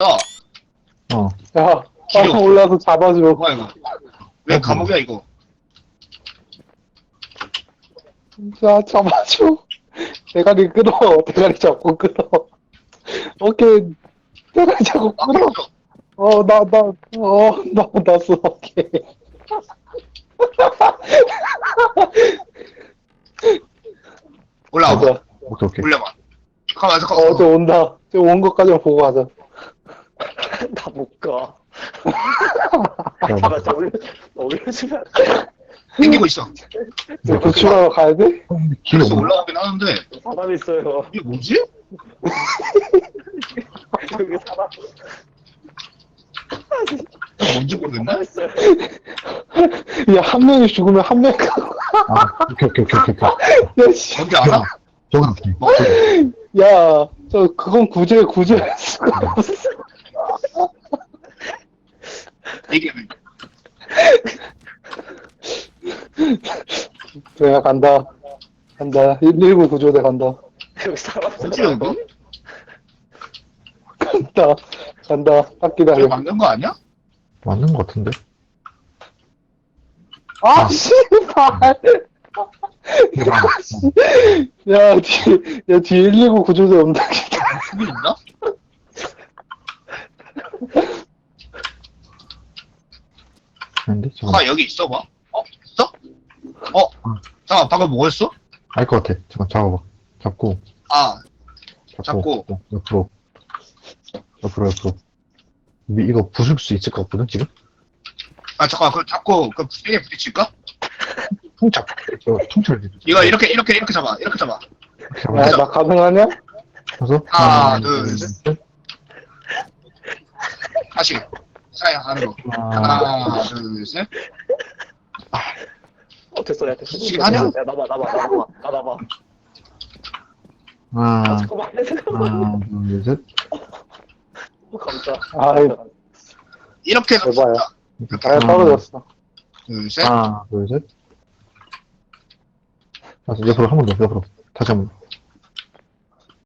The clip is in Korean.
어. 야, 빨리 올라서 잡아줘. 뭐야 이거? 왜 감옥이야 이거? 자, 잡아줘. 대가리 끊어. 대가리 잡고 끊어. 오케이. 대가리 잡고 아, 끊어. 그렇죠. 어, 나, 나, 어, 나, 났어. 오케이. 올라와봐. 가자. 오케이, 오케이. 올려봐. 잠깐만 잠깐만. 어, 저 온다. 저 온 것까지만 보고 가자. 나 못 가. 야, 나저 올려, 올려주면. 땡기고 있어. 저 구출하러 가야 돼? 길이 없나? 올라가긴 하는데 사람 있어요. 이게 뭐지? 여기 사람, 뭔지 모르겠네. 사람 있어요. 야, 한 명이 죽으면 한 명. 아, 오케이, 오케이, 오케이, 오케이. 야, 씨. 뭔지 알아? 저기, 저기. 야, 저, 그건 구제, 구제할 수가 없어. 이게 내가 간다. 간다. 119 구조대 간다. 여기 사람? 간다. 간다. 딱 기다려. 맞는 거 아니야? 맞는 것 같은데? 아, 씨발. 야, 뒤, 야, 뒤에 119 구조대 온다. 수비 있나? 아닌데? 잠깐만. 아 여기 있어 봐. 어? 있어? 어? 잠깐 방금 뭐였어? 알것 같아. 잠깐 잡아봐. 잡고, 아 잡고. 어, 옆으로. 옆으로, 옆으로. 이- 이거 부술 수 있을 것 같거든, 지금? 아 잠깐 그 잡고 그 세게 부딪힐까? 통 잡고. 저 통찰. 이거 이렇게 이렇게 이렇게 잡아 이렇게 잡아 야, 나 가능하냐? 가서. 하나, 둘, 셋. 다시 사야 안으로 하나, 하나 둘셋 어, 됐어, 야, 됐어. 지금 하냐? 야, 나봐, 나봐, 나봐, 나 나봐. 아, 하나, 잠깐만, 잠깐만. 하나, 둘, 셋. 어, 감사. 아이, 이렇게 해서 이렇게 잘 떨어졌어. 둘셋 하나, 둘, 셋. 다시 옆으로 한 번 더, 옆으로. 다시 한 번.